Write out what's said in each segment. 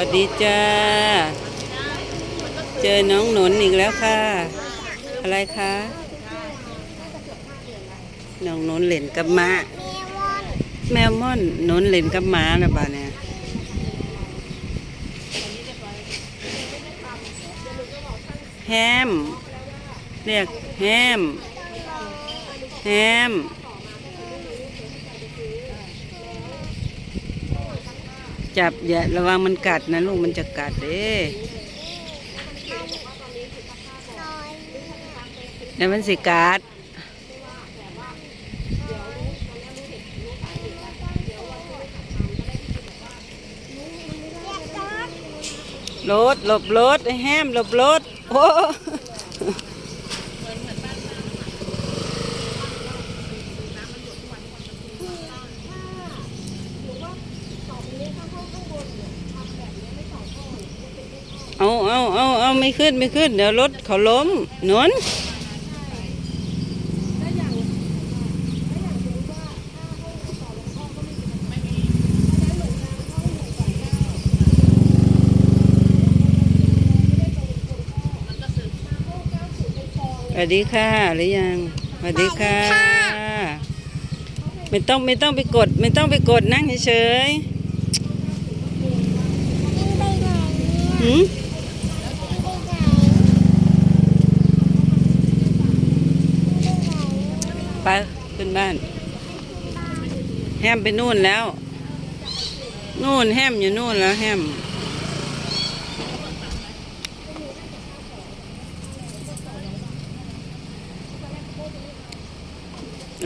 วัสดีจ้า เจอน้องหนนอีกแล้วค่ะ อะไรคะน้องหนนเล่นกับหม้าแมวม่อนหนนเล่นกับหม้านะบ้าเนี่ยแฮม เรียกแฮม แฮม จับอย่าระวังมันกัดนะลูกมันจะกัดเด้เดี๋ยวมันสิกัดรถหลบรถไอ้แฮมหลบรถโอ้ เอาเอาเอาเอาไม่ขึ้นไม่ขึ้น เดี๋ยวรถเขาล้มหนนสวัสดีค่ะหรือยังสวัสดีค่ะ ไม่ต้องไม่ต้องไปกด ไม่ต้องไปกดนั่งเฉยๆหืม ไปขึ้นบ้าน แฮมไปนู่นแล้ว นู่นแฮมอยู่นู่นแล้วแฮม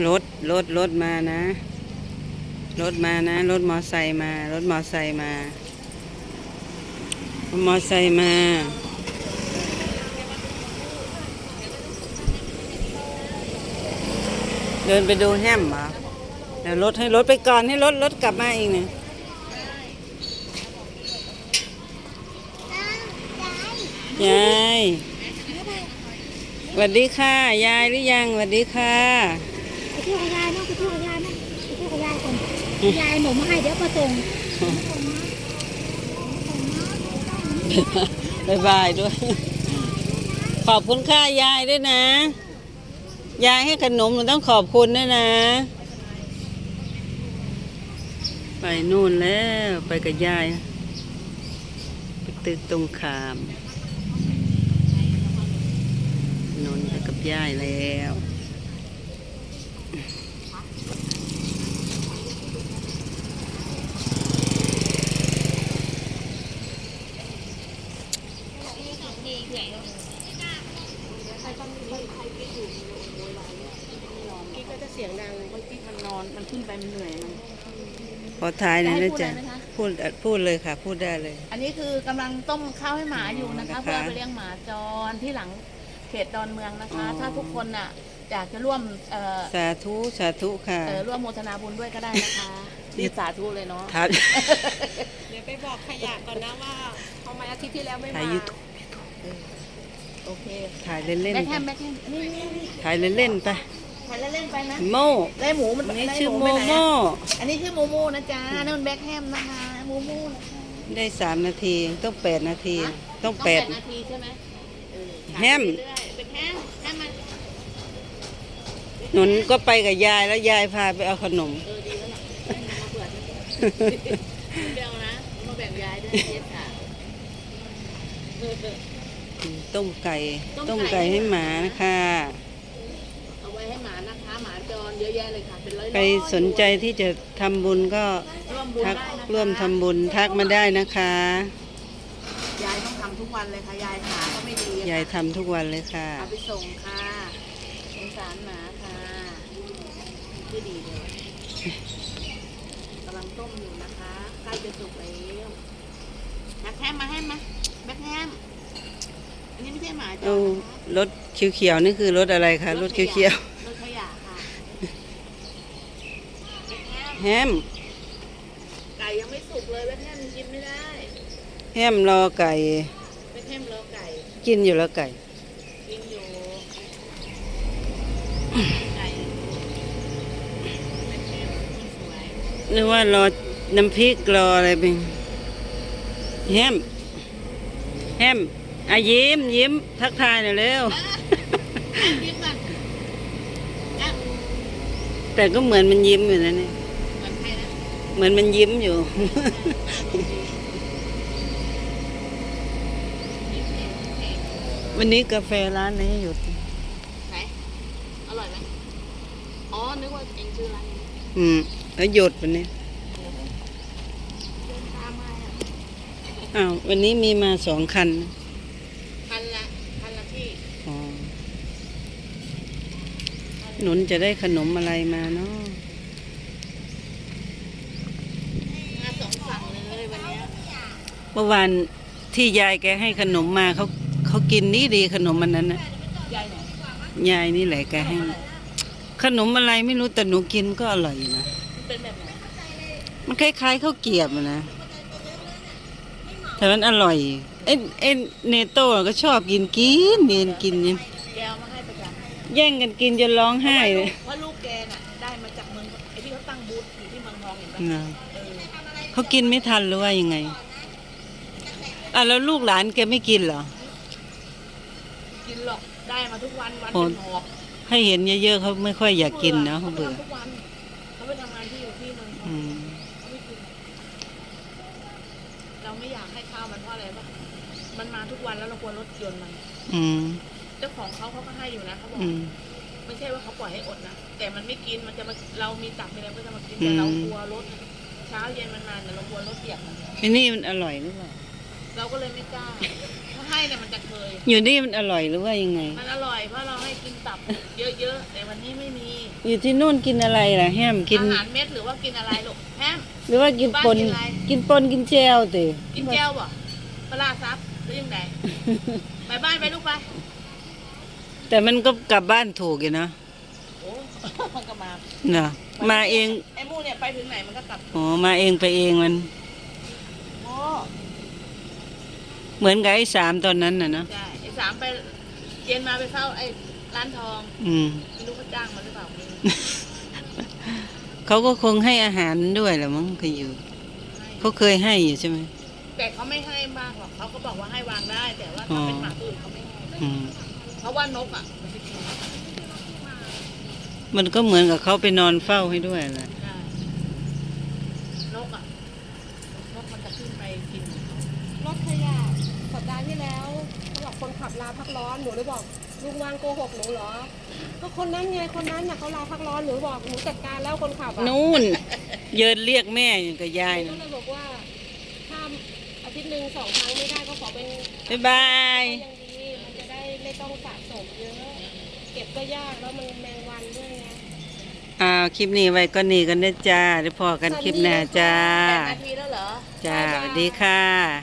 รถรถรถมานะ รถมานะ รถมอไซค์มา รถมอไซค์มารถมอไซค์มา ดินไปดูแฮมเหรอเดี๋ยวรถให้รถไปก่อนให้รถรถกลับมาเองเนี่ยยายสวัสดีค่ะ ยายหรือยังสวัสดีค่ะไปเที่ยวกับยายนะไปเที่ยวกับยายนะไปเที่ยวกับยายก่อนยายหนูมาให้เดี๋ยวมาส่งบายบายด้วย ขอบคุณค่ายายด้วยนะ ยายให้ขนมหนูต้องขอบคุณด้วยนะ ไปนู่นแล้วไปกับยายไปตึกตรงขามนนไปกับยายแล้ว เสียงดังเมื่อกี้มันนอนมันขึ้นไปมันเหนื่อยมันพอท้ายนะจะให้นะพูดจ๊ะอะไรไหมคะพูดพูดเลยค่ะ พูดได้เลย อันนี้คือกำลังต้มข้าวให้หมาอยู่นะคะ นะคะเพื่อไปเลี้ยงหมาจรที่หลังเขตดอนเมืองนะคะ อ๋อ ถ้าทุกคนน่ะอยากจะร่วมเอ่อสาธุสาธุค่ะ เอ่อร่วมโมทนาบุญด้วยก็ได้นะคะรีบสาธุเลยเนาะทัดเดี๋ยวไปบอกขยะก่อนนะว่าเขามาอาทิตย์ที่แล้วไม่ถ่ายมายูทูบโอเคถ่ายเล่นแบ็คๆแฮไปมแบ็คแฮมนี่นี่นี่ถ่ายเล่นๆไป ถ่ายเล่นๆไปนะโม่ได้หมูมันอันนี้ได้ชื่อหโมไปไหนโม่อะอันนี้ชื่อโมโม่นะจ๊ะนั่นมันแบ็คแฮมนะคะโมโม่นะคะได้สามนาทีต้องแปดนาที ต้องต้องแปแปดดนาทีใช่ไหมเออแฮมเรื่อยๆเป็นแฮมแฮมมันหนุนก็ไปกับยายแล้วยายพาไปเอาขนมเออดีแล้วล่ะให้มันมาเผื่อนะเบลนะมาแบ่งยายด้วยเย็ดค่ะเออเออต้มไก่ ต้ต้มมไก่ไก่ให้หมานะคะเอาไว้ ให้หมานะคะหมาจรเยอะแยะเลยค่ะเป็นร้อยๆใครสนใจที่จะทำบุญก็ร่วมบุญทักได้นะคะร่วมทำบุญทักมาได้นะคะ ยายต้องทำทุกวันเลยค่ะยายขาก็ไม่ดียายทำทุกวันเลยค่ะ เอาไปส่งค่ะสงสารหมาค่ะชื่อดีเลยกำลังต้มอยู่นะคะใกล้จะสุกแล้วแบ็คแฮมมาแฮมมาแบ็คแฮมอันนี้ไม่ใช่หมาจรเอานะคะ รถเขียวๆนี่คือรถอะไรคะรถเขียว รถขยะค่ะ ๆ แฮม ไก่ยังไม่สุกเลยแม่แฮมกินไม่ได้ แฮมรอไก่แม่แฮมรอไก่ กินอยู่แล้วไก่ กินอยู่ ไก่แม่แฮมคนสวยนึกว่ารอน้ำพริกรออะไรเป็นรแฮม แฮมอะยิ้มยิ้มทักทายหน่อยเร็ว ยิ้มก่อนแอมแต่ก็เหมือนมันยิ้มอยู่นะเนี่ย เหมือนมันยิ้มอยู่ยิ้มเองเองวันนี้กาแฟร้านนี้หยุด ไหน อร่อยไหมอ๋อ นึกว่าเองชื่อร้านนี้อืม แล้วหยุดวันนี้เดินตามมาอะอ้าววันนี้มีมาสองคันพันละพันละที่อ๋อหนุนจะได้ขนมอะไรมาเนาะ มาสองฝั่ง เลยวันเนี้ยเมื่อวานที่ยายแกให้ขนมมาเขาเขากินนี่ดีขนมมันนั้นนะยายไหนยายนี่แหละแกให้ ขนมอะไรไม่รู้แต่หนูกินก็อร่อยอยู่นะมันเป็นแบบไหนมันคล้ายๆข้าวเกรียบอะนะ แต่มันอร่อย เอ้เอ้เนโต้ก็ชอบกินกินเนียนกินเนี่ยแกเอามาให้ประจำแย่งกันกินจนร้องไห้เลยเพราะลูกแกน่ะได้มาจากเมืองไอ้ที่เขาตั้งบูธอยู่ที่เมืองทองเห็นปะนะ เออเขากินไม่ทันหรือว่ายังไงอะแล้วลูกหลานแกไม่กินเหรอ กินหรอกได้มาทุกวันวันโอ้เป็นหอบให้เห็นเยอะๆเขาไม่ค่อยอยากกินนะเขาเขาเบื่อทำทุกวันเขาไปทำงานที่อยู่ที่เมืองทองอืมเขาไม่กินเราไม่อยากให้ข้าวมันเพราะอะไรปะมันมาทุกวันแล้วเรากลัวรถยนต์มันอืมเจ้าของเขาเขาก็ให้อยู่นะเขาบอกอืมไม่ใช่ว่าเขาปล่อยให้อดนะแต่มันไม่กินมันจะมาเรามีตับมีอะไรก็จะมากินอืแต่มเรากลัวรถ เช้าเย็นมันนานแต่เรากลัวรถเปียกมันไอ้นี่มันอร่อยหรือเปล่าเราก็เลยไม่กล้าถ้าให้เนี่ยมันจะเคย อยู่นี่มันอร่อยหรือว่ายังไง มันอร่อยเพราะเราให้กินตับ เยอะๆแต่วันนี้ไม่มี อยู่ที่นู่นกินอะไรล่ะแฮมกินอาหารเม็ดหรือว่ากินอะไรลูกแฮมหรือว่ากินปนบ้านกินอะไรกินปนกินแจวติกินแก้วบ่ปลาร้าซับหรือยังไงไปบ้านไปลูกไป แต่มันก็กลับบ้านถูกอยู่นะโอ้มันก็มานะ มาเองไอ้หมูเนี่ยไปถึงไหนมันก็กลับอ๋อมาเองไปเองมัน โอ้เหมือนกับไอ้สามตอนนั้นน่ะเนอะใช่ไอ้สามไปเย็นมาไปเฝ้าไอ้ร้านทองอืม ไม่รู้เขาจ้างมาหรือเปล่าไม่รู้เขาก็คงให้อาหารด้วยแหละมั้งเคยอยู่ให้เขาเคยให้อยู่ใช่ไหม แต่เขาไม่ให้มากหรอกเขาก็บอกว่าให้วางได้ แต่ว่าถ้าเป็นหมาตัวอื่นเขาไม่ให้อืม เพราะว่านกอะ มันจะกินมันก็เหมือนกับเขาไปนอนเฝ้าให้ด้วยแหละใช่นกอะนกมันจะขึ้นไปกินรถขยะสัปดาห์ที่แล้วเขาบอกคนขับลาพักร้อนหนูเลยบอกลุงวางโกหกหนูเหรอ ก็คนนั้นไงคนนั้นน่ะเขาลาพักร้อนหนูบอกหนูจัดการแล้วคนขับอะนู่น เยินเรียกแม่อย่างกับยายหนูนะก็เลยบอกว่าถ้าอาทิตย์หนึ่งสองครั้งไม่ได้ก็ขอเป็น บ๊ายบายก็ยังดีมันจะได้ไม่ต้องสะสมเยอะ เก็บก็ยากแล้วมันแมงวันด้วยไงอ่าคลิปนี้ไว้ก็นี่กันนะจ้าเดี๋ยวพอกันคลิปหน้าจ้า แปดนาทีแล้วเหรอ จ้าสวัสดีค่ะ